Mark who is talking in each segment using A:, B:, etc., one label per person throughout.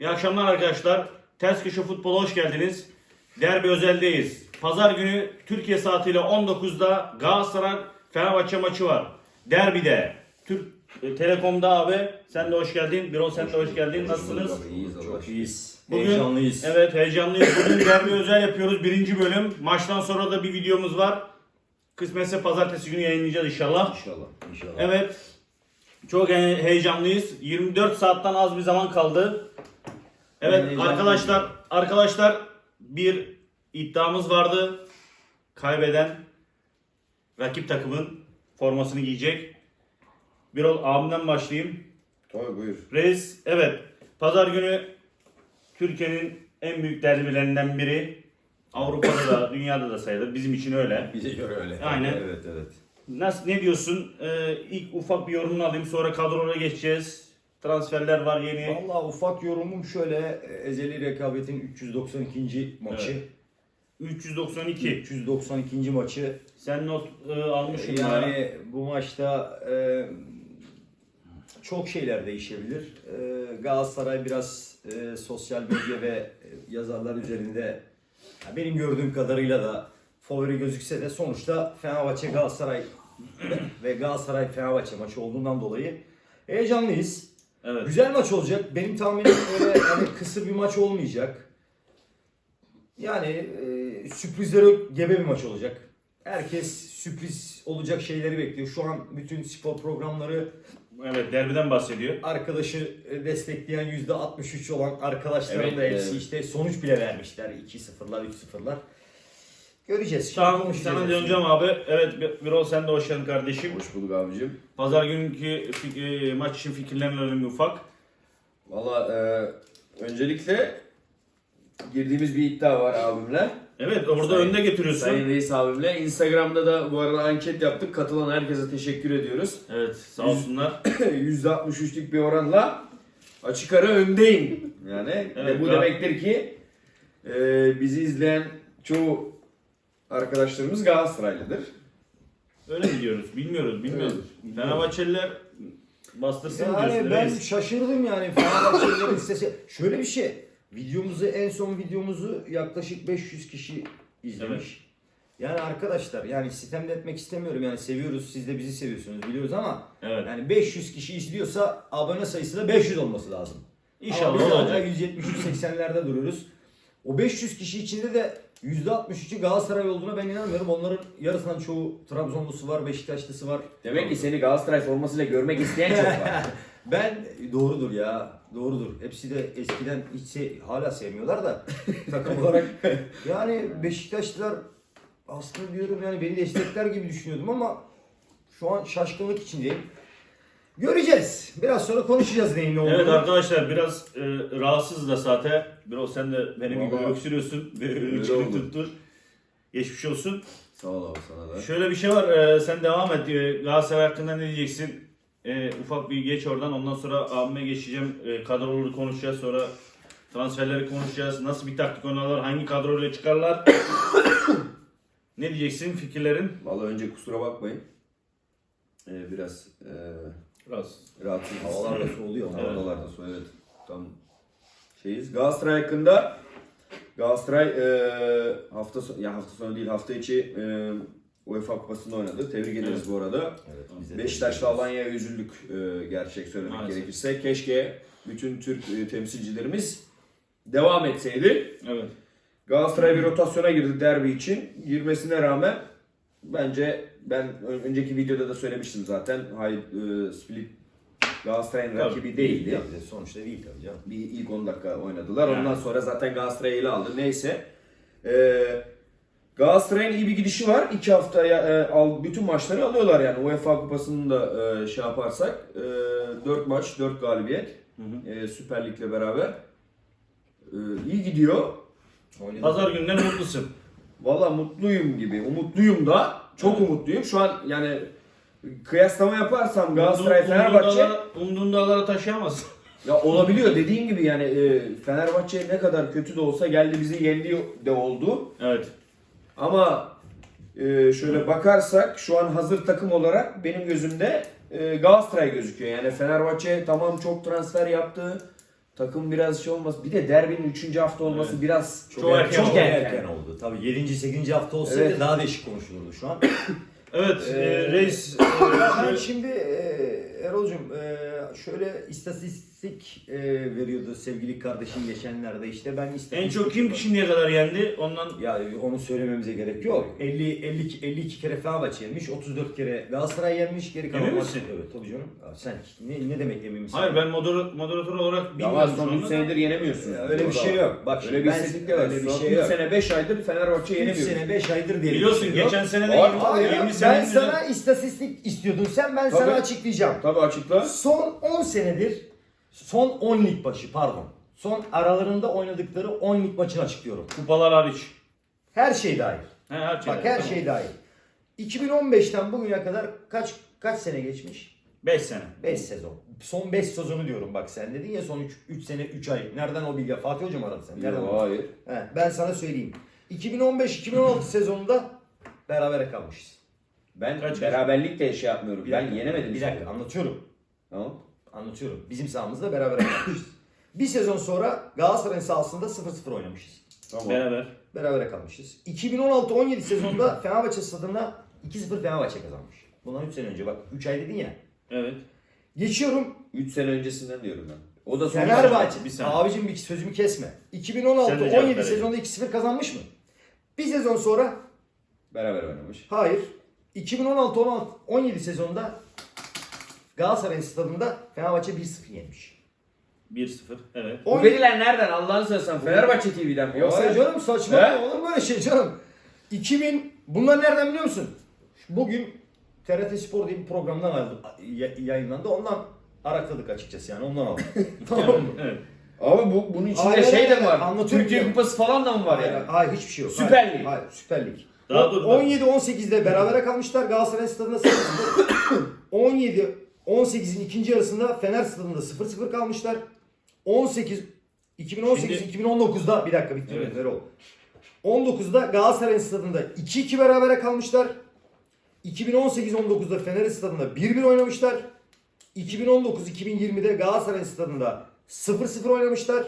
A: İyi akşamlar arkadaşlar. Ters Köşe Futbol'a hoş geldiniz. Derbi özeldeyiz. Pazar günü Türkiye saatiyle 19'da Galatasaray Fenerbahçe maçı var. Derbide. Türk e, Telekom'da abi sen de hoş geldin. Birol sen de hoş geldin. Nasılsınız?
B: İyiyiz
C: Çok iyiyiz.
A: Bugün-
C: Heyecanlıyız.
A: Evet heyecanlıyız. Bugün derbi özel yapıyoruz. Birinci bölüm. Maçtan sonra da bir videomuz var. Kısmetse pazartesi günü yayınlayacağız inşallah.
B: İnşallah. İnşallah.
A: Evet. Çok he- heyecanlıyız. 24 saatten az bir zaman kaldı. Evet
B: Ben heyecanlıyım.
A: arkadaşlar arkadaşlar bir iddiamız vardı. Kaybeden rakip takımın formasını giyecek. Bir ol abimden başlayayım.
B: Tabii buyur.
A: Reis evet pazar günü Türkiye'nin en büyük derbilerinden biri. Avrupa'da da dünyada da sayılır. Bizim için öyle.
C: Bize göre öyle.
A: Aynen.
B: Evet evet.
A: Nasıl ne diyorsun? Ee, ilk ufak bir yorumunu alayım sonra kadrolara geçeceğiz. Transferler var yeni.
C: Valla ufak yorumum şöyle. Ezeli rekabetin 392. maçı.
A: 392.
C: 392. maçı.
A: Sen not e, almışsın
C: Yani bu maçta e, çok şeyler değişebilir. E, Galatasaray biraz e, sosyal medya ve e, yazarlar üzerinde ya benim gördüğüm kadarıyla da favori gözükse de sonuçta Fenerbahçe Galatasaray ve Galatasaray Fenerbahçe maçı olduğundan dolayı heyecanlıyız.
A: Evet.
C: Güzel maç olacak. Benim tahminim öyle hani kısır bir maç olmayacak. Yani e, sürprizlere gebe bir maç olacak. Herkes sürpriz olacak şeyleri bekliyor. Şu an bütün spor programları
A: Evet derbiden bahsediyor.
C: arkadaşı destekleyen %63 olan arkadaşların
B: Evet,
C: da hepsi
B: evet.
C: işte sonuç bile vermişler. 2-0'lar, 3-0'lar. Göreceğiz.
A: Tamam sana döneceğim abi. Evet Bir- Birol sen de hoş geldin kardeşim.
B: Hoş bulduk abicim.
A: Pazar günkü fik- e, maç için fikirlerini alayım ufak.
B: Valla e, öncelikle girdiğimiz bir iddia var abimle.
A: Evet orada
B: Sayın-
A: önde getiriyorsun.
B: Sayın Reis abimle. Instagram'da da bu arada anket yaptık. Katılan herkese teşekkür ediyoruz.
A: Evet sağ olsunlar.
B: %63'lük bir oranla açık ara öndeyim. Yani
A: Evet,
B: ve bu
A: Gal-
B: demektir ki e, bizi izleyen çoğu arkadaşlarımız Galatasaraylıdır.
A: Öyle mi diyoruz? Bilmiyoruz, bilmiyoruz.
B: Evet.
A: Fenerbahçeliler bastırsın
C: Yani
A: diyorsun.
C: ben
A: reis.
C: şaşırdım yani Fenerbahçelilerin sesi. Şöyle bir şey. Videomuzu en son videomuzu yaklaşık 500 kişi izlemiş. Yani arkadaşlar yani sistemde etmek istemiyorum yani seviyoruz siz de bizi seviyorsunuz biliyoruz ama
A: Evet.
C: yani 500 kişi izliyorsa abone sayısı da 500 olması lazım.
A: İnşallah
C: Ama biz
A: olacak.
C: 173-80'lerde duruyoruz. O 500 kişi içinde de %63'ü Galatasaray olduğuna ben inanmıyorum. Onların yarısından çoğu Trabzonlusu var, Beşiktaşlısı var.
B: Demek ki seni Galatasaray formasıyla görmek isteyen çok var.
C: Ben doğrudur ya. Doğrudur. Hepsi de eskiden hiç se- hala sevmiyorlar da takım olarak. Yani Beşiktaşlılar aslında diyorum yani beni destekler gibi düşünüyordum ama şu an şaşkınlık içindeyim. Göreceğiz. Biraz sonra konuşacağız neyin ne olduğunu.
A: Evet arkadaşlar biraz e, rahatsız da zaten. Biraz sen de benim gibi
B: Vallahi.
A: öksürüyorsun.
B: Öyle
A: Öksürük
B: oldu.
A: tuttu. Geçmiş olsun.
B: Sağ ol abi sana da.
A: Şöyle bir şey var. e, sen devam et. E, Galatasaray hakkında ne diyeceksin? E, ufak bir geç oradan. Ondan sonra abime geçeceğim. E, kadroları konuşacağız. Sonra transferleri konuşacağız. Nasıl bir taktik oynarlar? Hangi kadroyla çıkarlar? ne diyeceksin? Fikirlerin?
B: Vallahi önce kusura bakmayın. Ee, biraz e,
A: Biraz.
B: rahatsızız.
C: Havalar da soğuyor ama.
B: Havalar da soğuk, evet. Tam şeyiz. Galatasaray hakkında Galatasaray e, hafta sonu, ya hafta sonu değil hafta içi e, UEFA Kupası'nda oynadı. Tebrik ederiz bu arada.
C: Evet,
B: Beşiktaş'la Alanya'ya üzüldük e, gerçek söylemek
A: Maalesef.
B: gerekirse. Keşke bütün Türk e, temsilcilerimiz devam etseydi.
A: Evet.
B: Galatasaray bir rotasyona girdi derbi için. Girmesine rağmen bence ben önceki videoda da söylemiştim zaten. Hay, e, Split Galatasaray'ın
A: Tabii.
B: rakibi değildi.
C: Değil, sonuçta değil tabii canım.
B: Bir ilk 10 dakika oynadılar.
A: Yani.
B: Ondan sonra zaten Galatasaray ele aldı. Neyse. Ee, Galatasaray'ın iyi bir gidişi var. İki haftaya e, al, bütün maçları alıyorlar yani. UEFA Kupası'nı da e, şey yaparsak. E, 4 maç, 4 galibiyet.
A: Hı hı.
B: E, Süper Lig'le beraber. E, iyi gidiyor.
C: Oynadı.
A: Pazar günden mutlusun.
B: Valla mutluyum gibi. Umutluyum da. Çok
A: Evet.
B: umutluyum. Şu an yani kıyaslama yaparsam Galatasaray
A: Umduğun-
B: Fenerbahçe
A: umduğun dağlara- Umduğun dağlara taşıyamaz.
B: ya olabiliyor dediğin gibi yani e, Fenerbahçe ne kadar kötü de olsa geldi bizi yendi de oldu.
A: evet.
B: Ama e, şöyle bakarsak şu an hazır takım olarak benim gözümde e, Galatasaray gözüküyor. Yani Fenerbahçe tamam çok transfer yaptı. takım biraz şey olması. Bir de derbinin 3. hafta olması
A: Evet.
B: biraz
A: Çok
C: Çok,
A: erken
C: çok
B: oldu.
C: erken oldu. Tabii 7. 8. hafta olsaydı
B: Evet.
C: daha değişik konuşulurdu şu an.
A: Evet,
C: Ee,
A: e, reis
C: ben şimdi e, Erol'cum e, şöyle istatistik e, veriyordu sevgili kardeşim geçenlerde işte ben istatistik
A: en çok kim şimdiye kadar yendi? Ondan
C: Ya onu söylememize gerek yok. 50 52 52 kere Fenerbahçe yenmiş, 34 kere Galatasaray yenmiş, geri kalan
A: Emin
C: maç-
A: misin?
C: Evet tabii canım. Ya sen ne, ne demek emin misin?
A: Hayır ben moder- moderatör olarak
B: Ama
A: bilmiyorum şu
B: son 3
A: anda.
B: senedir yenemiyorsun.
C: Ya öyle bir şey yok. Bak
B: Öyle
C: şimdi
B: bir
C: ben
B: istatistik de var.
C: öyle bir
B: Son
C: şey
B: 3
C: yok.
B: sene 5 aydır Fenerbahçe
C: 3
B: yenemiyor.
C: sene 5 aydır diye.
A: Biliyorsun
C: şey
A: geçen sene de
B: Var,
A: 20,
B: var ya.
A: 20
C: ben sana istatistik istiyordun sen ben
B: Tabii.
C: sana açıklayacağım.
B: Tabii açıkla.
C: Son 10 senedir son 10 lig başı pardon. Son aralarında oynadıkları 10 lig maçını açıklıyorum.
A: kupalar hariç.
C: Her şey dahil.
A: He, her şey.
C: Bak her şey dahil. 2015'ten bugüne kadar kaç kaç sene geçmiş?
A: 5 sene.
C: 5 sezon. Son 5 sezonu diyorum bak sen dedin ya son 3 3 sene 3 ay. Nereden o bilgi? Fatih Hocam aradı sen. Nereden?
B: Yok, hayır.
C: He, ben sana söyleyeyim. 2015-2016 sezonunda berabere kalmışız.
B: Ben
A: Kaç
B: beraberlik de şey yapmıyorum.
C: Bir
B: ben
C: dakika,
B: yenemedim.
C: Bir dakika anlatıyorum.
B: Tamam.
C: Anlatıyorum. Bizim sahamızda berabere kalmışız. bir sezon sonra Galatasaray'ın sahasında 0-0 oynamışız.
B: Tamam.
A: Beraber.
C: Berabere kalmışız. 2016-17 sezonda Fenerbahçe stadında 2-0 Fenerbahçe kazanmış. Bundan 3 sene önce bak 3 ay dedin ya.
A: Evet.
C: Geçiyorum
B: 3 sene öncesinden diyorum ben. O da son
C: Fenerbahçe.
A: Bir saniye.
C: Abicim bir sözümü kesme.
A: Sen de cevap
C: 2016-17
A: ver.
C: sezonda 2-0 kazanmış mı? Bir sezon sonra
B: Beraber oynamış.
C: hayır. 2016-17 sezonunda Galatasaray'ın stadında Fenerbahçe 1-0 yenmiş.
A: 1-0. Evet.
C: O
B: Bu veriler nereden Allah'ını seversen Fenerbahçe TV'den mi?
C: Yoksa
B: Yoksa
C: canım saçma
B: He?
C: olur mu böyle şey canım? 2000 bunlar nereden biliyor musun? Bugün TRT Spor diye bir programdan aldı, ya- yayınlandı. Ondan arakladık açıkçası yani ondan aldım. tamam mı?
A: Evet.
B: Abi bu bunun içinde
C: Hayır,
B: şey de
C: hayır,
B: var.
C: anlatıyorum
B: Türkiye
C: ya.
B: Kupası falan da mı var
C: Hayır,
B: yani?
C: hayır hiçbir şey yok.
B: Süper
C: Hayır,
B: Lig.
C: Hayır, Süper Lig.
A: Daha dur, bak.
C: 17-18'de berabere kalmışlar Galatasaray stadında 0-0. 17 18'in ikinci yarısında Fener stadında 0-0 kalmışlar. 18 2018 2019'da bir dakika bitirmedim
A: Evet.
C: Erol. 19'da Galatasaray stadında 2-2 berabere kalmışlar. 2018-19'da Fener stadında 1-1 oynamışlar. 2019-2020'de Galatasaray stadında 0-0 oynamışlar.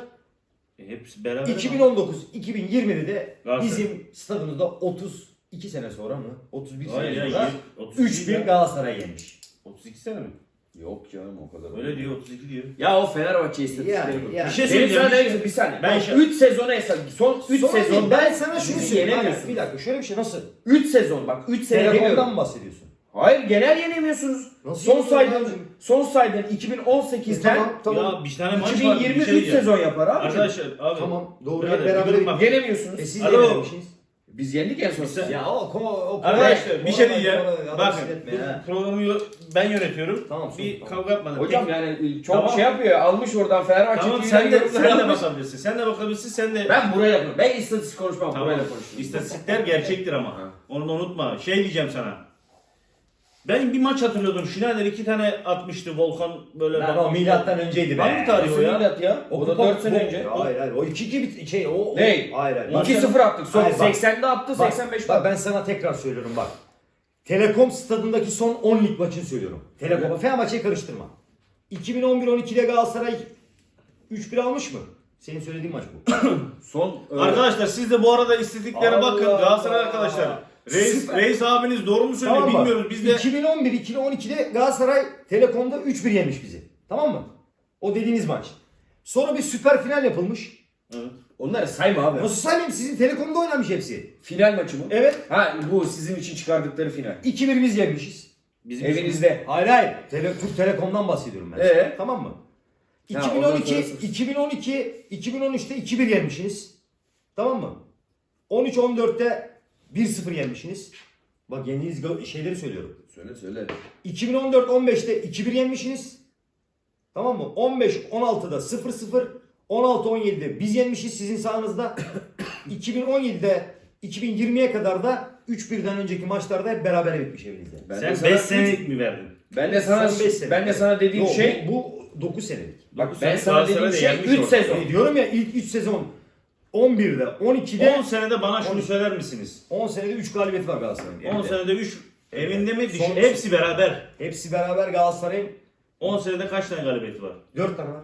A: E, hepsi beraber.
C: 2019-2020'de de bizim stadımızda 32 sene sonra mı? 31
A: Hayır
C: sene
A: ya,
C: sonra
A: yirmi- 32
C: 3-1
A: ya.
C: Galatasaray yenmiş.
A: 32 sene mi?
B: Yok canım o kadar.
A: Öyle diyor 32 diyor.
B: Ya o Fenerbahçe istatistikleri.
C: Yani, yani.
A: Bir şey
B: Benim
A: söyleyeceğim.
B: sana
A: bir şey-
B: bir saniye.
A: Ben
B: Ben
A: şey-
B: 3 sezon hesap. Son 3
C: Sonra
B: sezon
C: ben sana şunu
B: bizi
C: söyleyeyim.
B: yenemiyorsunuz.
C: Bir dakika şöyle bir şey nasıl?
B: 3 sezon bak 3 sene
C: Telekom'dan mı bahsediyorsun?
B: Hayır genel yenemiyorsunuz.
C: Nasıl
B: son
C: yenemiyorsun
B: saydığın
C: abicim?
B: son saydığın 2018'den
C: Tamam tamam.
A: Ya bir tane maç var.
B: 2020
A: bir şey
B: 3
A: diyeceğim.
B: sezon yapar abi.
A: Arkadaşlar abi.
C: Tamam doğru
A: Birader,
C: hep
A: bir
C: beraber
A: durun bak.
B: Yenemiyorsunuz.
C: E siz
A: Alo.
C: de yenmişsiniz.
B: Biz yendik en son.
C: Ya o konu o
A: Arkadaşlar bir şey diyeceğim.
C: Bakın.
A: Bu programı yo- ben yönetiyorum.
C: Tamam,
A: bir
C: tamam.
A: kavga yapmadım.
B: Hocam
A: Tek-
B: yani çok
A: Tamam.
B: şey yapıyor. Almış oradan Fenerbahçe
A: Tamam sen de, sen de bakabilirsin. Sen de bakabilirsin. Sen de
B: Ben buraya yapıyorum. Ben istatistik konuşmam.
A: Tamam.
B: Burayla konuşurum.
A: İstatistikler gerçektir ama.
B: Ha.
A: Onu da unutma. Şey diyeceğim sana. Ben bir maç hatırlıyordum. Schneider iki tane atmıştı Volkan böyle.
C: Lan o milattan önceydi be.
A: Hangi tarih o ya?
B: millet ya? O da
C: kupa-
B: 4 sene önce.
C: Hayır hayır. O 2-2 bit şey o. o-
B: Ne?
C: Hayır hayır.
A: Bak-
B: 2-0 attık. Son
C: Hayır, bak.
B: 80'de attı,
C: Bak,
B: 85'de
C: bak
B: attı.
C: ben sana tekrar söylüyorum bak. Telekom stadındaki son 10 lig maçını söylüyorum. Telekom'a Fenerbahçe'yi karıştırma. 2011-12'de Galatasaray 3-1 almış mı? Senin söylediğin maç bu.
B: Son
A: Arkadaşlar siz de bu arada
C: Allah
A: bakın. Galatasaray arkadaşlar. Reis,
C: Süper.
A: Reis abiniz doğru mu söylüyor
C: Tamam mı?
A: bilmiyoruz. Biz de
C: 2011-2012'de Galatasaray Telekom'da 3-1 yemiş bizi. Tamam mı? O dediğiniz maç. Sonra bir süper final yapılmış.
A: Evet.
B: Onları sayma abi.
C: Nasıl saymayayım? Sizin Telekom'da oynamış hepsi.
B: Final maçı mı?
C: Evet.
B: Ha bu sizin için çıkardıkları final.
C: 2-1 biz yemişiz.
A: Bizim
B: Evinizde.
C: Hayır hayır. Tele, Türk Telekom'dan bahsediyorum ben.
B: Ee?
C: Tamam mı?
B: Ha,
C: 2012,
B: ondan sonrası.
C: 2012, 2013'te 2-1 yenmişsiniz. Tamam mı? 13-14'te 1-0 yenmişsiniz. Bak yendiğiniz şeyleri söylüyorum.
B: Söyle söyle.
C: 2014-15'te 2-1 yenmişsiniz. Tamam mı? 15-16'da 0-0. 16-17'de biz yenmişiz sizin sahanızda. 2017'de 2020'ye kadar da 3-1'den önceki maçlarda hep beraber bitmiş evinizde.
B: Ben de
A: Sen
B: sana
A: 5 senelik mi verdin?
B: Ben de sana
C: beş sene.
B: ben de sana dediğim
C: Yok,
B: şey
C: bu, bu 9 senelik.
B: bak
A: Dokuz
B: ben
A: sene
B: sana dediğim şey
A: yenmiş
B: 3
A: orada.
B: sezon.
C: E diyorum ya ilk 3 sezon 11'de 12'de
A: 10 senede bana şunu
C: On-
A: söyler misiniz?
C: 10 senede 3 galibiyeti var Galatasaray'ın.
A: 10
C: evinde.
A: senede 3 evinde mi?
C: Son-
A: Son... Hepsi beraber.
C: Hepsi beraber Galatasaray'ın
A: 10 senede kaç tane galibiyeti var?
C: 4 tane var.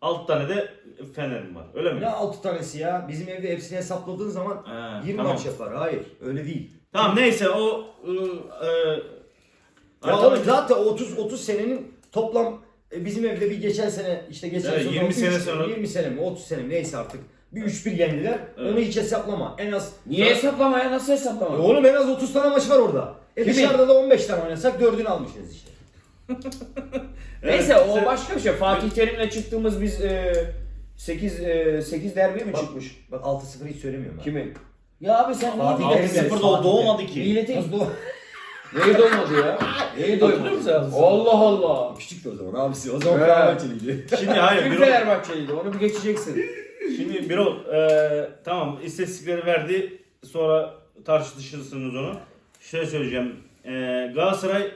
A: 6 tane de Fener'im var. Öyle mi?
C: Ne 6 tanesi ya? Bizim evde hepsini hesapladığın zaman
A: Ha,
C: 20
A: tamam.
C: maç yapar. Hayır öyle değil.
A: Tamam neyse o ıı, e,
C: Ya oğlum zaten 30 30 senenin toplam e, bizim evde bir geçen sene işte geçen
A: Evet,
C: sene
A: 20
C: üç-
A: sene sonra-
C: 20 sene mi 30 sene mi neyse artık bir 3-1 yendiler.
A: Evet.
C: Onu hiç hesaplama. En az
B: Niye hesaplama ya? Nasıl
C: E
B: hesaplama?
C: oğlum en az 30 tane maç var orada. E
B: Kimin?
C: dışarıda da 15 tane oynasak 4'ünü almışız işte.
B: Neyse
A: Evet,
B: o
A: sen-
B: başka bir şey. Fatih Terim'le çıktığımız biz 8 8 derbiye mi
C: Bak-
B: çıkmış?
C: Bak 6-0 hiç söylemiyorum ha.
B: Kimin? Ya abi sen
C: Fatih
B: niye
C: Terim.
B: Fatih
A: 6-0'da o doğmadı ki.
C: Doğ-
B: neye doymadı ya? Neye doymadı?
A: musun?
B: Allah Allah.
C: Küçüktü o zaman abisi. O zaman. Fenerbahçeliydi.
A: Şimdi hayır
B: Kim
A: bir
B: Fenerbahçeliydi onu bir geçeceksin.
A: Şimdi Birol e, tamam istatistikleri verdi sonra tartışırsınız onu. Şöyle söyleyeceğim. E, Galatasaray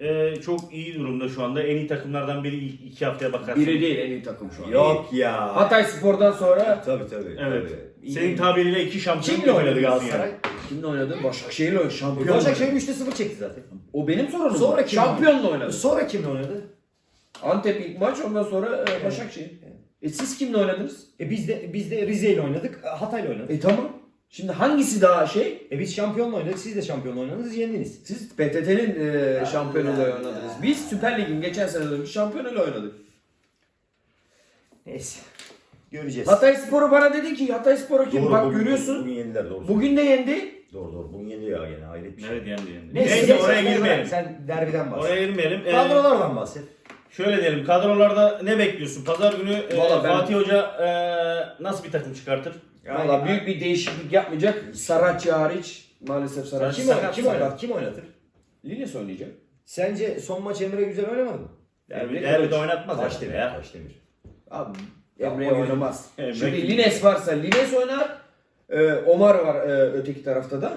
A: e, çok iyi durumda şu anda. En iyi takımlardan biri ilk iki haftaya bakarsın.
B: Biri değil en iyi takım şu an.
C: Yok ya.
B: Hatay Spor'dan sonra
C: Tabii tabii.
A: Evet.
C: tabii.
A: Senin tabiriyle iki şampiyon.
C: Kimle oynadı
A: diyorsun
C: Galatasaray?
A: yani.
B: kimle oynadı? Başakşehir'le oynadı. Şampiyon.
C: Başakşehir 3'te 0 çekti zaten.
B: O benim sorunum.
C: Sonra kim
B: Şampiyonla oynadı.
C: Sonra kimle oynadı?
B: Antep ilk maç ondan sonra e, Başakşehir. E siz kimle oynadınız?
C: E biz de biz de Rize ile oynadık, Hatay'la oynadık.
B: E tamam. Şimdi hangisi daha şey?
C: E biz şampiyonla oynadık, siz de şampiyonla oynadınız, yendiniz.
B: Siz PTT'nin e, şampiyonuyla oynadınız. Biz Süper Lig'in geçen sene dönmüş şampiyonuyla oynadık.
C: Neyse. Göreceğiz.
B: Hatay Sporu bana dedi ki Hatay Sporu kim?
C: Doğru,
B: Bak
C: bugün-
B: görüyorsun.
C: Bugün yendiler doğru.
B: Bugün de yendi.
C: Doğru doğru. Bugün yendi ya gene hayret bir şey.
A: Evet yendi yendi.
C: Neyse,
A: oraya
C: sen
A: girmeyelim.
C: Sen derbiden bahset.
A: Oraya girmeyelim. E,
C: Kadrolardan bahset.
A: Şöyle diyelim kadrolarda ne bekliyorsun? Pazar günü e,
B: ben-
A: Fatih Hoca e, nasıl bir takım çıkartır?
C: Yani-
B: Valla büyük bir değişiklik yapmayacak. Saracchi hariç. Maalesef Saracchi
C: Kim,
B: sakat.
C: oynar, kim,
B: sakat.
C: oynar, kim oynatır?
B: Lines oynayacak.
C: Sence son maç Emre Güzel oynamadı mı?
A: Derbi,
B: Emre
A: derbide
B: Kılıç.
A: oynatmaz
C: Taş
A: herhalde
C: demir.
A: ya.
C: Taş demir.
B: Abi Emre'ye
C: gözünü.
B: oynamaz.
A: Emre
B: Şimdi
A: kim?
B: Lines varsa Lines oynar. Ee, Omar var e, öteki tarafta da.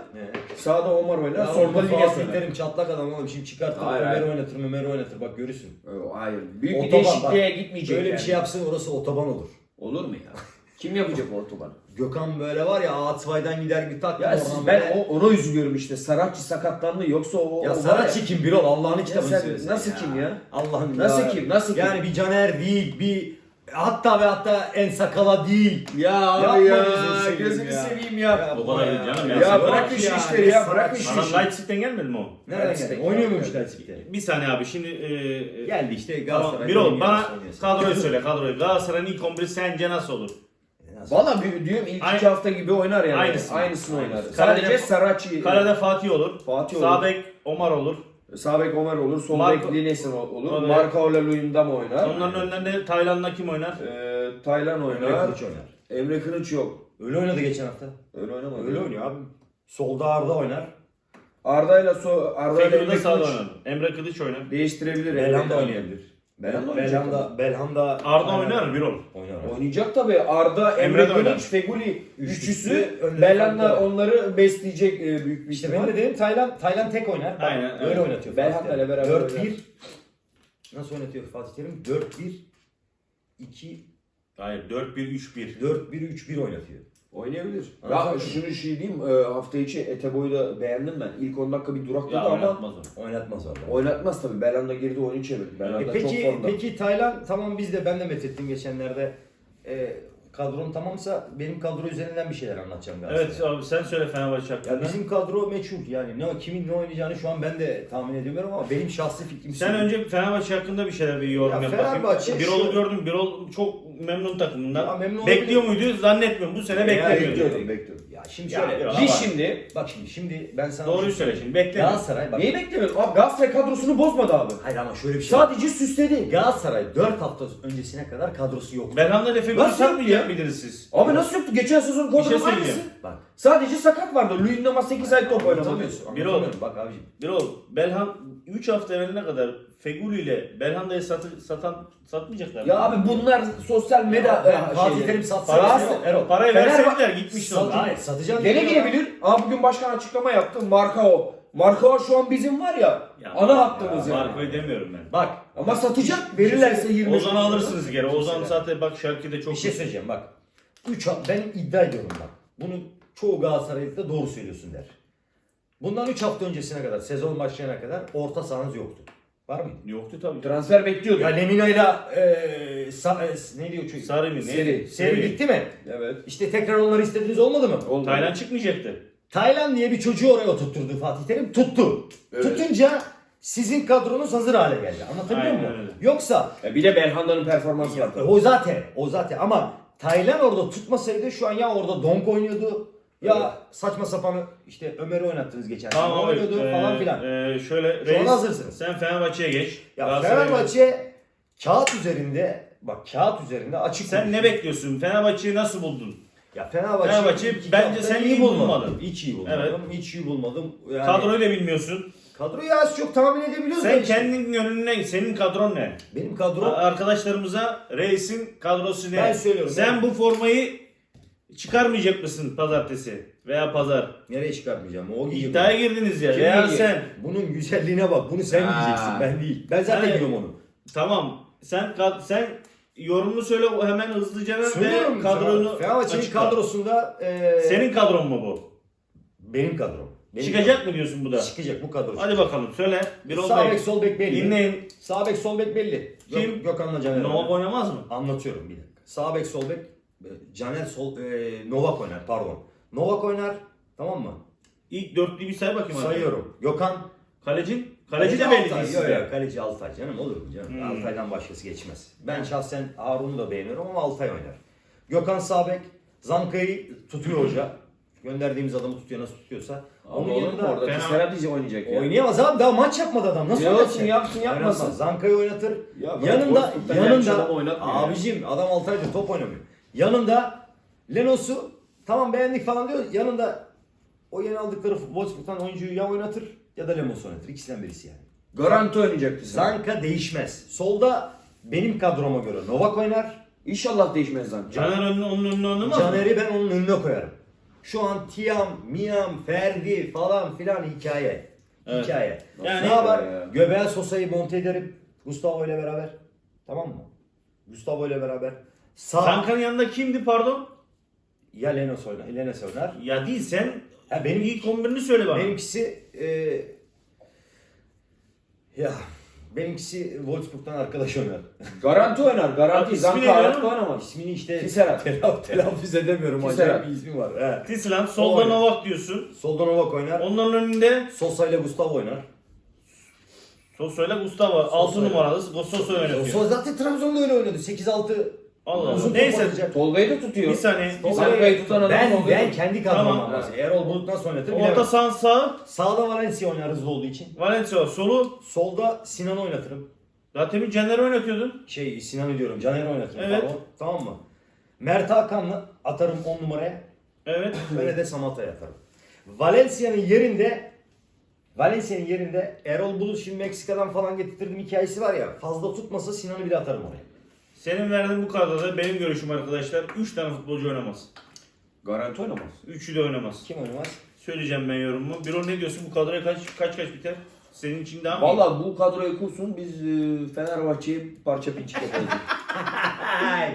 B: Sağda Omar oynar. Solda
C: Fatih
B: oynar.
C: Terim çatlak adam oğlum şimdi çıkartır
B: Hayır,
C: Ömer
B: hayır.
C: oynatır Ömer oynatır bak görürsün.
B: Ee, Hayır. Büyük bir
C: Otoban,
B: değişikliğe
C: bak,
B: gitmeyecek
C: Böyle
B: yani.
C: bir şey yapsın orası otoban olur.
B: Olur mu ya? Kim yapacak o otobanı?
C: Gökhan böyle var ya Atvay'dan gider gibi tak.
B: Ya
C: oradan
B: siz, ben
C: böyle-
B: o, ona üzülüyorum işte. Saracchi sakatlandı yoksa o...
C: Ya
B: o
C: Saratçı kim Birol Allah'ın kitabını
B: sen
C: söylesen
B: nasıl kim ya?
C: Allah'ın
B: Nasıl
C: ya.
B: kim? Nasıl kim?
C: Yani bir Caner değil bir hatta ve hatta en sakala değil.
B: Ya
C: Yapma
B: abi ya.
C: gözünü seveyim
B: Gözünü
C: ya.
B: seveyim ya.
A: O kadar değil canım ya.
B: Ya, şu
C: ya,
B: işleri ya. şu
A: Adam
B: işi.
A: Leipzig'ten gelmedi mi o?
C: Nereden geldi? Oynuyor muymuş. Leipzig'te?
A: Bir saniye abi şimdi e, e,
C: Geldi işte
A: Tamam,
C: Galatasaray.
A: bir ol bana kadroyu söyle kadroyu. Galatasaray'ın ilk 11'i sence nasıl olur?
C: Nasıl?
B: Valla bir- diyorum ilk
A: Aynı-
B: iki hafta gibi oynar yani.
A: Aynısını.
B: Aynısını oynar. Sadece
A: Kalede-
B: Saracchi.
A: Kalede Fatih olur.
B: Fatih
A: Sağ
B: olur.
A: bek Omar olur.
B: Sağ bek Ömer olur. Sol
A: Marco-
B: bek Lines'in olur.
A: Evet.
B: Marco ile Luyendam oynar.
A: Onların önlerinde Tayland'la kim oynar?
B: Ee, Taylan
C: Emre
B: oynar.
C: Kılıç oynar.
B: Emre Kılıç yok.
C: Öyle oynadı geçen hafta.
B: Öyle oynamadı.
C: Öyle oynuyor abi. Solda Arda oynar.
B: Arda'yla so Arda ile
A: Fegül'de
B: Emre
A: sağda
B: Kılıç
A: oynar. Emre Kılıç oynar.
B: değiştirebilir.
C: Belhanda
B: Emre-
C: oynayabilir.
B: Belhanda oynayacak
C: Belhanda, Belhanda
A: Arda oynar bir ol.
C: Oynar.
B: Oynayacak tabii. Arda,
A: Emre
B: Emre
A: de oynar.
B: Kılıç, Feguli
C: Üçlüsü, önde
B: Belhanda onları besleyecek e, büyük bir
C: İşte
B: ihtimal.
C: ben de dedim Taylan, Taylan tek oynar. Bak,
A: Aynen,
C: Öyle
A: evet.
C: oynatıyor.
B: Belhanda ile beraber
C: 4-1. Nasıl oynatıyor Fatih Terim? 4-1 2
A: Hayır 4-1-3-1.
C: 4-1-3-1 oynatıyor.
B: Oynayabilir.
C: Anladın
B: Ya
C: mı?
B: şunu şey diyeyim e, hafta içi Eteboy'u da beğendim ben. İlk 10 dakika bir durakladı
A: Ya
B: ama
A: oynatmaz o.
C: Oynatmaz orada.
B: oynatmaz tabii. Belhanda girdi oyunu çevirdi. Belhanda
C: E peki,
B: çok formda.
C: peki Taylan tamam biz de ben de methettim geçenlerde. E, kadron tamamsa benim kadro üzerinden bir şeyler anlatacağım Galatasaray'a.
A: Evet abi sen söyle Fenerbahçe
C: Ya
A: hakkında.
C: bizim kadro meçhul yani ne kimin ne oynayacağını şu an ben de tahmin edemiyorum ama benim şahsi fikrim
A: Sen önce Fenerbahçe hakkında bir şeyler bir yorum
C: Ya
A: yap
C: Fenerbahçe
A: bakayım. Birol'u
C: şu-
A: gördüm. Birol çok memnun takımından.
C: Ya memnun
A: Bekliyor
C: olabilir.
A: muydu? Zannetmiyorum. Bu sene
C: Ya
A: beklemiyordu.
B: bekliyordum, bekliyordum.
C: Şimdi
A: Ya
C: şöyle.
B: Biz
A: Ama-
B: şimdi
C: Bak şimdi şimdi ben sana
A: Doğruyu
C: bir şey
A: söyle şimdi. Beklemiyor.
C: Galatasaray bak.
B: neyi beklemiyoruz? Abi Galatasaray kadrosunu bozmadı abi.
C: Hayır ama şöyle bir şey var.
B: Sadece süsledi.
C: Galatasaray 4 hafta öncesine kadar kadrosu yoktu.
A: Belhanda Fegül'ü
B: Nasıl
A: satmayacak
B: ya?
A: mıydınız siz?
B: Abi nasıl yoktu? Geçen sezon
A: Bir şey
B: kadronun aynısı.
A: söyleyeceğim.
C: Bak.
B: Sadece sakat vardı. Luyendam'a 8 ay top oynamadı.
C: Anlatamıyorsun.
A: Bir
C: anlatamıyorum. Bak abicim.
A: Birol, Belhan 3 hafta evveline kadar Feguli ile Belhanda'yı satı, satan satmayacaklar.
B: Ya abi bunlar sosyal medya e,
C: Fatih
B: şeyleri.
C: Terim satsa
B: Parası-
C: Erol.
A: Parayı
B: Fener-
A: verseydiler gitmişti onlar.
C: hayır satacağım.
B: Gene
C: diyor ya.
B: bugün başkan açıklama yaptı. Markao. Markao şu an bizim var ya.
A: Ya,
B: ana hattımız
A: ya,
B: yani.
A: Marco'yu demiyorum ben.
C: Bak
B: Ama satacak. Verirlerse 20.
A: Ozan'ı alırsınız geri. Ozan zaten bak Şarkı'da çok
C: bir şey söyleyeceğim bak. 3 benim iddia ediyorum bak. Bunu çoğu Galatasaraylı da doğru söylüyorsun der. Bundan 3 hafta öncesine kadar, sezon başlayana kadar orta sahanız yoktu. Var mıydı?
A: Yoktu tabii.
B: Transfer bekliyordu.
C: Ya Lemina'yla e, sa, e, ne diyor çocuk?
A: Sarı mı? Ne?
B: Seri.
C: Seri gitti mi?
B: Evet.
C: İşte tekrar onları istediniz olmadı mı?
B: Oldu.
A: Taylan çıkmayacaktı.
C: Taylan diye bir çocuğu oraya oturtturdu Fatih Terim. Tuttu.
B: Evet.
C: Tutunca sizin kadronuz hazır hale geldi. Anlatabiliyor
A: Aynen
C: muyum?
A: öyle.
C: Yoksa
B: Ya bir de Belhanda'nın performansı var.
C: e, o zaten o zaten ama Taylan orada tutmasaydı şu an ya orada Donk oynuyordu ya
B: Evet.
C: saçma sapan işte Ömer'i oynattınız geçen
A: Tamam abi.
C: oynuyordu falan
A: Ee,
C: filan.
A: e, şöyle
C: Şu an
A: reis,
C: hazırsınız.
A: sen Fenerbahçe'ye geç.
C: ya
A: Galatasaray'a-
C: Fenerbahçe kağıt üzerinde bak kağıt üzerinde açık
A: Sen ne bekliyorsun? Fenerbahçe'yi nasıl buldun?
C: Ya Fenerbahçe,
A: Fenerbahçe
C: iki
A: bence
C: hafta
A: sen iyi bulmadın.
C: Hiç iyi bulmadım. Hiç iyi bulmadım. Yani,
A: Kadroyu da bilmiyorsun.
C: kadroyu az çok tahmin edebiliyoruz. da
A: Sen
C: işte.
A: kendin önüne senin kadron ne?
C: Benim kadro
A: Arkadaşlarımıza reisin kadrosu ne?
C: Ben söylüyorum,
A: Sen
C: ben-
A: bu formayı çıkarmayacak mısın pazartesi veya pazar?
C: nereye çıkartmayacağım? O giyiyor.
A: İddiaya girdiniz ya.
C: Kim
A: Veya sen.
C: Bunun güzelliğine bak. Bunu sen
B: Ha.
C: giyeceksin. Ben değil. Ben zaten
A: Yani-
C: giyiyorum onu.
A: Tamam. Sen sen yorumunu söyle hemen hızlıca
C: Söylüyorum
A: ve
C: sana.
A: kadronu
C: Fenerbahçe'nin
A: açıkla.
C: kadrosunda e,
A: Senin kadron mu bu?
C: benim kadrom. Benim
A: Çıkacak mı diyorsun bu da?
C: kadrom. Çıkacak bu kadro.
A: Hadi bakalım söyle. Bir
C: Sağ bek
A: Bey.
C: sol bek belli.
A: Dinleyin.
C: Sağ bek sol bek belli.
A: Kim?
C: Gök, Gökhan'la Caner.
A: Novak oynamaz mı?
C: Anlatıyorum bir dakika. Sağ bek sol bek Caner sol e, Novak oynar pardon. Novak oynar tamam mı?
A: İlk dörtlüyü bir say bakayım. hadi.
C: Sayıyorum. Gökhan
A: Kaleci? Kaleci de belli
C: Altay.
A: değil
C: Yok
A: sizde.
C: yok kaleci Altay canım olur mu canım?
A: Hmm.
C: Altay'dan başkası geçmez. Ben şahsen Harun'u da beğeniyorum ama Altay oynar. Gökhan Sabek Zanka'yı tutuyor hoca. Gönderdiğimiz adamı tutuyor nasıl tutuyorsa. Onun yanında
B: orada?
A: Fena-
B: oynayacak ya.
C: oynayamaz abi daha maç yapmadı adam. Nasıl
B: Ne
C: oynatacak?
B: olsun, yapsın, yapmasın.
C: Zanka'yı oynatır.
B: Ya bak,
C: yanında yanında
B: adam oynatmıyor ya.
C: abicim adam Altay'da top oynamıyor. Yanında Lenos'u tamam beğendik falan diyor. Yanında o yeni aldıkları Wolfsburg'dan oyuncuyu ya oynatır ya da Lemos oynatır. İkisinden birisi yani.
B: Garanti oynayacak Tisserand.
C: Zanka değişmez. Solda benim kadroma göre Novak oynar.
B: İnşallah değişmez Zanka.
A: Caner önüne, onun önüne oynamaz mı?
C: Caner'i ben onun önüne koyarım. Şu an Tiam, Miam, Ferdi falan filan hikaye.
A: Evet.
C: Hikaye.
A: Yani-
C: ne yapar?
B: Ya.
C: Göbeğe Sosa'yı monte ederim. Gustavo ile beraber. Tamam mı? Gustavo ile beraber. Sağ.
A: Zanka'nın yanında kimdi pardon?
C: Ya Lenos oynar. Lenos oynar.
A: Ya değil sen
C: Ha,
A: benim ilk 11'ini söyle bana.
C: benimkisi e, ya benimkisi Wolfsburg'dan arkadaş oynar.
B: Garanti oynar. Garanti.
A: Bak, ismi
B: Zanka
A: ne
B: hayatta
A: ya?
B: oynamaz.
C: İsmini işte
B: Tisserand.
C: telaff- telaffuz edemiyorum.
B: Tisserand.
C: Acayip bir ismi var. He.
A: Tisland solda. Novak diyorsun.
C: Solda Novak oynar.
A: Onların önünde
C: Sosa ile Gustavo oynar.
A: Soso'yla Gustavo 6 numaralı Soso oynatıyor.
C: Sosa zaten Trabzon'da öyle oynadı. 8-6
A: Allah Allah.
C: uzun
A: Neyse.
C: oynayacak.
B: Tolga'yı da tutuyor.
A: Bir saniye. Bir
C: Tolga'yı-
A: saniye.
B: Zanka'yı tutan adam
C: Ben,
B: Tolga'yı
C: ben kendi kadromdan
A: Tamam.
C: bahsediyorum. Erol Bulut nasıl oynatır
A: Orta
C: bilemem.
A: sahan sağ.
C: Sağda Valencia oynar hızlı olduğu için.
A: Valencia solu.
C: Solda Sinan oynatırım.
A: Zaten bir Caner oynatıyordun.
C: Şey Sinan diyorum. Caner oynatırım.
A: Evet.
C: Pardon. Tamam mı? Mert Hakan'la atarım 10 numaraya.
A: Evet.
C: Öyle de Samata'ya atarım. Valencia'nın yerinde Valencia'nın yerinde Erol Bulut şimdi Meksika'dan falan getirdim hikayesi var ya. Fazla tutmasa Sinan'ı bile atarım oraya.
A: Senin verdiğin bu kadroda benim görüşüm arkadaşlar 3 tane futbolcu oynamaz.
B: Garanti oynamaz.
A: 3'ü de oynamaz.
C: Kim oynamaz?
A: Söyleyeceğim ben yorumumu. Biro ne diyorsun bu kadroya kaç kaç kaç biter? Senin için daha mı?
B: Valla bu kadroyu kursun biz e, Fenerbahçe'yi parça pinçik yaparız.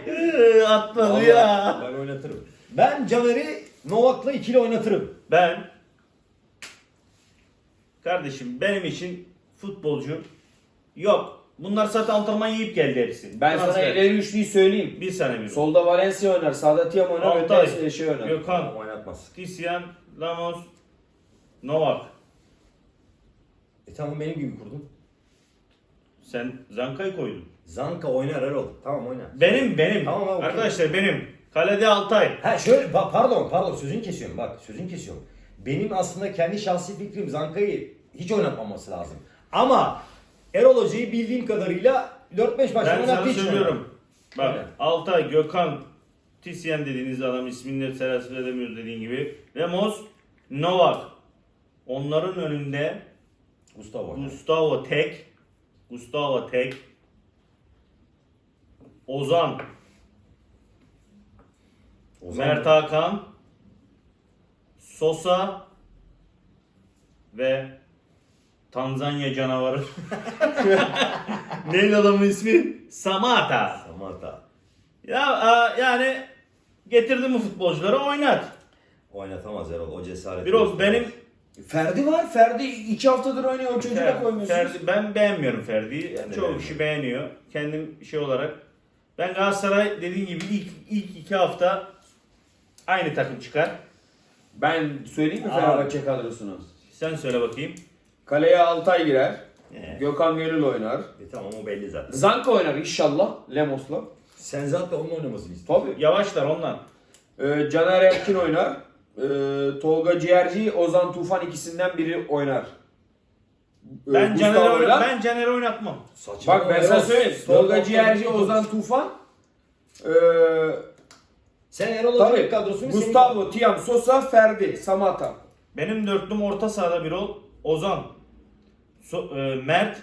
A: Iıı, Atladı
C: Vallahi
A: ya.
C: Ben oynatırım. Ben Caner'i Novak'la ikili oynatırım.
A: Ben kardeşim benim için futbolcu yok. Bunlar zaten antrenman yiyip geldi hepsi.
B: ben sana
A: Transfer.
B: ileri üçlüyü söyleyeyim.
A: bir saniye bir.
B: Solda Valencia oynar, sağda Tiam oynar
A: Altay,
B: de şey oynar.
A: Gökhan,
C: Oynatmaz.
A: Tisyan, Ramos, Novak.
C: E tamam benim gibi kurdum.
A: Sen Zanka'yı koydun.
C: Zanka oynar Erol. Tamam oynar.
A: Benim benim.
C: Tamam, okey.
A: Arkadaşlar benim. Kalede Altay.
C: Ha şöyle ba- pardon pardon sözünü kesiyorum bak sözünü kesiyorum. Benim aslında kendi şahsi fikrim Zanka'yı hiç oynatmaması lazım. Ama Erol Hoca'yı bildiğim kadarıyla 4-5 maç
A: Ben sana söylüyorum. Bak
C: Öyle.
A: Altay, Gökhan, Tisyan dediğiniz adam ismini de telaffuz edemiyoruz dediğin gibi. Ramos, Novak. Onların önünde
C: Gustavo.
A: Gustavo tek. Gustavo tek. Ozan,
C: Ozan-
A: Mert Hakan, Sosa ve Tanzanya canavarı. Neydi adamın ismi? Samata.
C: Samata.
A: Ya a, yani getirdi mi futbolcuları oynat.
C: Oynatamaz Erol o cesaret.
A: Biraz benim
B: Ferdi var. Ferdi iki haftadır oynuyor. O çocuğu da koymuyorsunuz.
A: Ferdi, ben beğenmiyorum Ferdi'yi.
C: Ben de
A: Çoğu kişi beğeniyor. Kendim şey olarak. Ben Galatasaray dediğin gibi ilk, ilk iki hafta aynı takım çıkar.
B: Ben söyleyeyim mi
C: Abi.
B: Fenerbahçe kadrosunu?
A: Sen söyle bakayım.
B: Kaleye Altay girer.
C: Ee,
B: Gökhan Gönül oynar.
C: e, tamam o belli zaten.
B: Zanka oynar inşallah. Lemos'la.
C: Sen zaten onun oynamasını istiyorsun.
B: Tabii.
A: Yavaşlar ondan.
B: Ee, Caner Erkin oynar. Ee, Tolga Ciğerci, Ozan Tufan ikisinden biri oynar. Ee,
A: Ben Caner'i
B: Gustavo'yla-
A: oyna- ben Caner'i oynatmam.
C: Saçma
B: Bak ben sana söyleyeyim. Tolga Ciğerci, Ozan Tufan. Ee,
C: Sen Erol Hoca'nın
B: tabii.
C: kadrosunu
B: Gustavo, Tiam, Sosa, Ferdi, Samata.
A: Benim dörtlüm orta sahada bir ol. Ozan, So- e, Mert,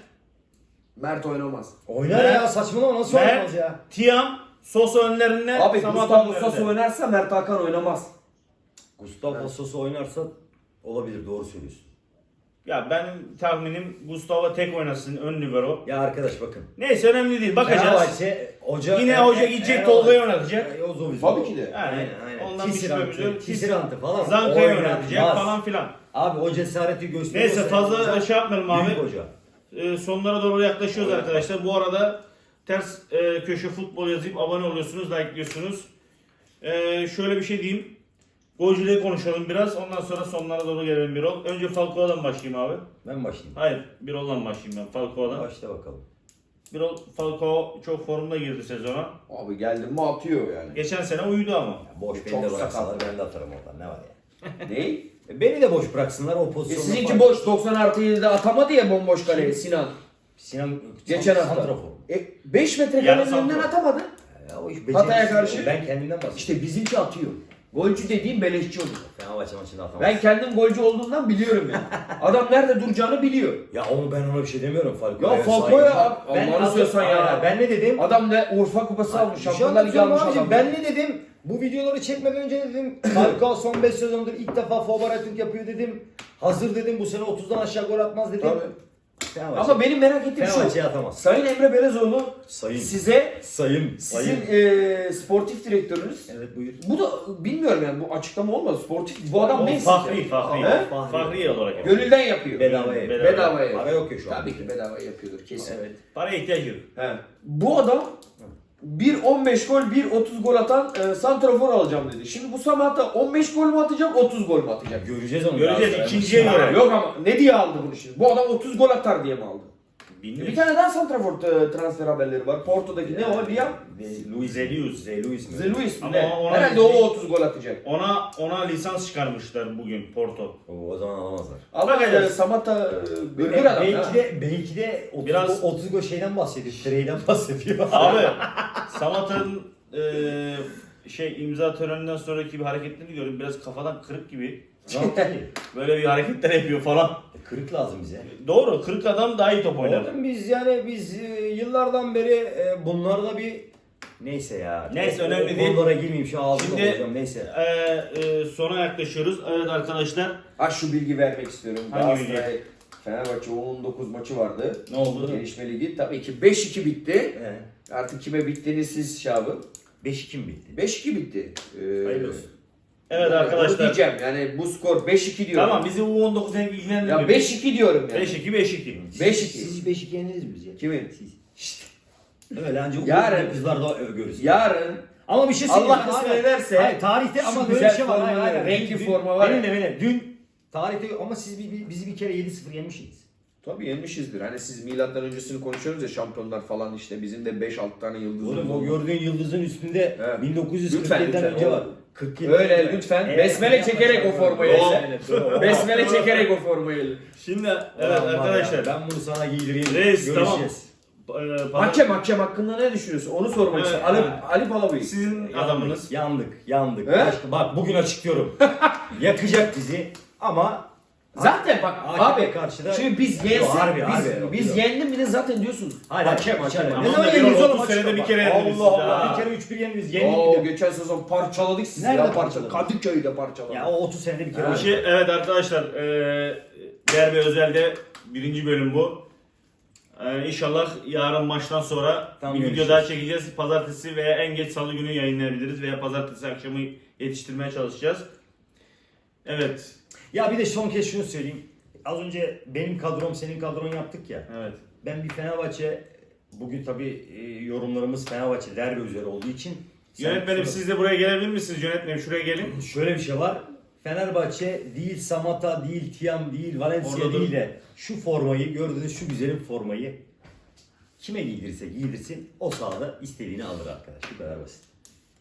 B: Mert oynamaz.
C: Oynar ya saçmalama nasıl
A: Mert,
C: oynamaz ya?
A: Tiam, Sosa önlerinde.
B: Abi Gustavo
A: önlerinde.
B: Sosa oynarsa Mert Hakan oynamaz.
C: Gustavo Sosa oynarsa olabilir doğru söylüyorsun.
A: Ya benim tahminim Gustavo tek oynasın ön libero.
C: Ya arkadaş bakın.
A: Neyse önemli değil. Bakacağız.
C: Fenerbahçe hoca
A: Yine hoca gidecek, Tolga'yı oynatacak.
B: Tabii ki de.
A: Yani
C: Aynen aynen.
A: ondan bir
C: Tisirantı,
A: şüphemiz yok.
C: Tisirantı falan.
A: Zanka'yı
C: oynatmaz.
A: oynatacak falan filan.
C: Abi o cesareti gösteriyor.
A: Neyse fazla şey yapmayalım abi.
C: Büyük hoca.
A: Ee, sonlara doğru yaklaşıyoruz arkadaşlar. Bu arada ters e, köşe futbol yazıp abone oluyorsunuz, likeliyorsunuz. Ee, şöyle bir şey diyeyim. Golcüleri konuşalım biraz. Ondan sonra sonlara doğru gelelim bir ol. Önce Falcao'dan başlayayım abi.
C: Ben başlayayım.
A: Hayır, bir oldan başlayayım ben Falcao'dan.
C: Başla bakalım.
A: Bir ol Falcao çok formda girdi sezona.
B: Abi geldi mi atıyor yani.
A: Geçen sene uyudu ama.
C: Ya boş
B: Çok
C: beni de bıraksalar
B: sakat.
C: ben de atarım oradan ne var ya.
B: Ney?
C: E Beni de boş bıraksınlar o
B: E
C: pozisyonda.
B: sizinki boş 90 artı 7'de atamadı ya bomboş kaleye Sinan.
C: Sinan
B: Geçen hafta.
C: santrafor.
B: E 5 metre
A: Yarı
B: kalenin önünden atamadı.
C: Ya o iş
B: Hatay'a karşı-
C: Ben kendimden bahsediyorum.
B: İşte bizimki atıyor. Golcü dediğim beleşçi olur.
C: Fenerbahçe maçında atamaz.
B: Ben kendim golcü olduğumdan biliyorum yani. Adam nerede duracağını biliyor.
C: Ya onu ben ona bir şey demiyorum Falcao.
B: Ya Falcao ya,
C: Ben
B: Allah'ını seversen ya.
C: Ben ne dedim?
B: Adam da Urfa kupası almış.
C: Bir şey
B: Şampiyonlar Ligi
C: anlatıyorum
B: almış
C: abicim.
B: adam.
C: Ben ne dedim? Bu videoları çekmeden önce dedim. Falcao son 5 sezondur ilk defa Fobaratürk yapıyor dedim. Hazır dedim bu sene 30'dan aşağı gol atmaz dedim.
B: Tabii.
C: Fenerbahçe.
B: Ama benim merak ettiğim şu.
C: Atamaz.
B: Sayın Emre Belezoğlu
C: Sayın.
B: size
C: Sayın.
B: sizin e, sportif direktörünüz
C: Evet buyur.
B: bu da bilmiyorum yani bu açıklama olmadı. Sportif bu adam ne
A: Fahri? Fahri.
B: He?
A: Fahri. Fahri olarak. yapıyor.
B: Gönülden yapıyor.
C: Bedavaya.
A: Bedava.
B: Bedavaya.
C: Para yok ya şu an.
B: Tabii ki bedava yapıyordur kesin.
C: Evet.
A: Paraya ihtiyacı yok.
B: He. Bu adam 1.15 gol, 1.30 gol atan e, santrafor alacağım dedi. Şimdi bu Samat'a 15 gol mü atacak, 30 gol mü atacak?
C: Göreceğiz onu.
A: Göreceğiz,
C: Galatasaray
A: ikinciye göre.
B: Yok ama ne diye aldı bunu şimdi? Bu adam 30 gol atar diye mi aldı?
A: Bilmiyorum.
B: Bir tane daha santrafor e, transfer haberleri var. Porto'daki ne o? Liam?
C: Ve Luis
A: Zelius.
C: Zelius mi?
A: Ama
B: ne?
A: ona-
B: Herhalde o 30 gol atacak.
A: Ona ona lisans çıkarmışlar bugün Porto.
C: O, o zaman alamazlar.
B: Ama
A: Bakacağız.
B: e, Samata e, gırgır adam.
C: belki de belki de 30
A: Biraz-
C: 30 gol şeyden bahsediyor. Trey'den bahsediyor.
A: Abi Samat'ın e, şey imza töreninden sonraki bir hareketlerini gördüm. Biraz kafadan kırık gibi.
C: Ne yaptı ki?
A: Böyle bir hareketler yapıyor falan.
C: E, Kırık lazım bize.
A: Doğru. Kırık adam daha iyi top oynar.
C: Oğlum biz yani biz e, yıllardan beri e, bunlarda bir neyse ya.
A: Neyse, önemli
C: o
A: değil.
C: Konulara girmeyeyim şu ağzımda
A: Şimdi-
C: olacağım neyse.
A: E, e, sona yaklaşıyoruz. Evet arkadaşlar.
B: Ha şu bilgi vermek istiyorum.
A: Hangi
B: Galatasaray Fenerbahçe 19 maçı vardı.
A: Ne oldu?
B: Gelişme Ligi. Tabii ki 5-2 bitti.
C: He.
B: Artık kime bittiğini siz yapın.
C: 5-2 mi bitti?
B: 5-2 bitti. Ee,
C: Hayırlı olsun.
A: Evet
B: Onu
A: arkadaşlar.
B: diyeceğim yani bu skor 5-2 diyorum.
A: Tamam bizi U19 en ilgilendirmiyor.
B: Ya 5-2 diyorum yani.
A: 5-2 5-2.
B: 5-2.
C: Siz 5-2 yeniniz mi biz ya?
B: Kimin?
C: Siz. Öyle anca
B: Yarın-
C: kızlar da görürsün.
B: Yarın
C: Ama bir şey söyleyeyim.
B: Allah kısmet ederse
C: hayır, tarihte ama böyle bir şey var. Hayır, hayır.
B: renkli
C: Dün-
B: forma var
C: Benim de benim. Dün tarihte ama siz bir- bir- bizi bir kere 7-0 yenmişsiniz.
B: Tabii yenmişizdir. Hani siz milattan öncesini konuşuyorsunuz ya şampiyonlar falan işte bizim de 5-6 tane yıldızımız
C: Oğlum o gördüğün yıldızın üstünde
B: Evet.
C: 1947'den
B: Lütfen, lütfen,
C: önce var.
B: Oğlum.
C: 47
B: Öyle lütfen besmele çekerek o formayı elle. Besmele çekerek o formayı elle.
A: Şimdi evet arkadaşlar.
C: Ben bunu sana giydireyim.
A: Reis,
C: Görüşeceğiz.
A: tamam. e, pazar-
B: Hakem hakem hakkında ne düşünüyorsun? Onu sormak
A: Evet,
B: istiyorum. Ali,
A: evet.
B: Ali Palabıyık.
A: Sizin
C: Yandık,
A: adamınız.
C: Yandık, yandık.
B: He?
C: Başka- bak bugün açıklıyorum. Yakacak bizi ama
B: Zaten bak
C: Hakeme
B: abi
C: karşıda-
B: şimdi biz yensek
C: harbi,
B: biz,
C: harbi,
B: biz yendim bile zaten diyorsun.
C: Hayır,
B: hakem
C: hakem,
B: hakem.
C: hakem.
A: Ne zaman yenildiniz oğlum?
C: oğlum?
A: senede bir kere yendiniz
B: Allah Allah.
C: Bir kere 3-1 yenildiniz. Yenildik.
B: Oo geçen sezon parçaladık sizi
C: Nerede
B: ya parçaladık. Kadıköy'de parçaladık.
C: Ya o 30 senede bir kere.
A: Bir şey, evet arkadaşlar. E, Derbi Özel'de birinci bölüm bu. E, inşallah yarın maçtan sonra
C: Tam
A: bir video
C: görüşürüz.
A: daha çekeceğiz. Pazartesi veya en geç salı günü yayınlayabiliriz veya pazartesi akşamı yetiştirmeye çalışacağız. Evet.
C: Ya bir de son kez şunu söyleyeyim. Az önce benim kadrom senin kadron yaptık ya.
A: Evet.
C: Ben bir Fenerbahçe bugün tabii e, yorumlarımız Fenerbahçe derbi üzeri olduğu için sen
A: Yönetmenim siz de buraya gelebilir misiniz? Yönetmenim şuraya gelin.
C: Şöyle bir şey var. Fenerbahçe değil Samata değil Tiam değil Valencia
A: Orada dur.
C: değil de şu formayı gördüğünüz şu güzelim formayı kime giydirirse giydirsin o sahada istediğini alır arkadaş. Bu kadar basit.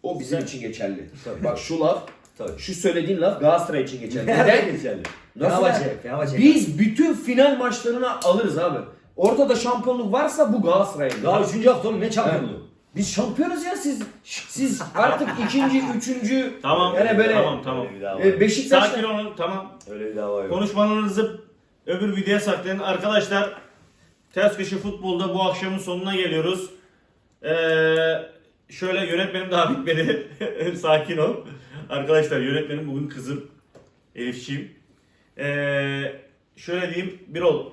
B: O bizim için geçerli.
C: Tabii.
B: Bak şu laf,
C: Tabii.
B: şu söylediğin laf Galatasaray için geçerli. Neden?
C: geçerli?
B: Nasıl
C: Fenerbahçe? Fenerbahçe.
B: Biz bütün final maçlarını alırız abi. Ortada şampiyonluk varsa bu Galatasaray'ın.
C: daha üçüncü hafta oğlum ne şampiyonluğu?
B: Biz şampiyonuz ya siz. Siz artık ikinci, üçüncü.
A: Tamam.
B: Yani böyle
A: Tamam tamam.
B: E. Beşiktaş'ta
A: Sakin olun tamam.
C: Öyle bir dava yok.
A: Konuşmalarınızı öbür videoya saklayın. Arkadaşlar ters köşe futbolda bu akşamın sonuna geliyoruz. Ee, şöyle yönetmenim daha bitmedi. Sakin ol. Arkadaşlar yönetmenim bugün kızım. Elifçiyim. Ee, şöyle diyeyim. Bir ol.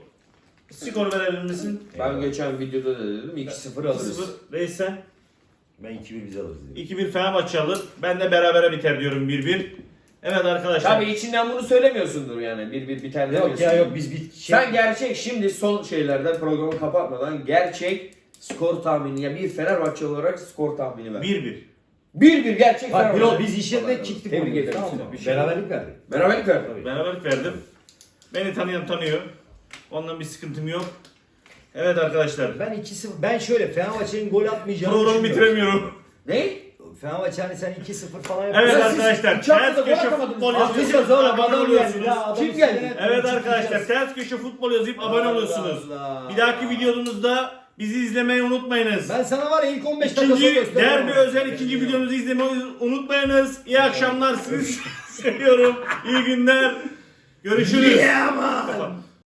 A: Skor verebilir misin?
B: Ben geçen videoda da dedim 2-0 alırız.
A: 0 Reis sen?
C: Ben 2-1 bize alırız dedim.
A: 2-1 Fenerbahçe alır. Ben de berabere biter diyorum 1-1. Evet arkadaşlar.
B: Tabii içinden bunu söylemiyorsundur yani. Bir bir biter
C: Yok
B: demiyorsun.
C: ya yok biz bir şey...
B: Sen gerçek şimdi son şeylerde programı kapatmadan gerçek skor tahmini ya bir Fenerbahçe olarak skor tahmini ver.
A: 1-1.
B: Bir bir gerçek
C: Bak Birol
B: Fenerbahçe.
C: biz iş yerinde çıktık.
B: Tebrik ederim
C: Tamam
B: seni.
C: mı?
B: Bir şey-
C: Beraberlik verdik.
B: Beraberlik ver.
A: Beraberlik verdim. Beni tanıyan tanıyor. Ondan bir sıkıntım yok. Evet arkadaşlar.
C: Ben 2-0 ben şöyle Fenerbahçe'nin gol atmayacağını
A: Programı bitiremiyorum.
B: Ne?
C: Fenerbahçe hani sen 2-0 falan
A: Evet
B: siz
A: arkadaşlar.
B: iki haftada
A: Ters
B: gol
A: köşe
B: atamadınız.
A: futbol
C: Atacağız oğlum
A: Abone
C: geldi.
A: oluyorsunuz.
C: Adamı
B: Kim geldi?
C: sinir
A: Evet
C: çıkacağız.
A: arkadaşlar ters köşe futbol yazıp abone
C: Allah
A: oluyorsunuz.
C: Allah.
A: Bir dahaki videomuzda bizi izlemeyi unutmayınız.
C: Ben sana var ya ilk 15 dakika sonra
A: İkinci
C: gösteririm.
A: derbi özel ikinci videomuzu izlemeyi unutmayınız. İyi akşamlar sizi seviyorum. İyi günler. Görüşürüz.
C: Yeah man.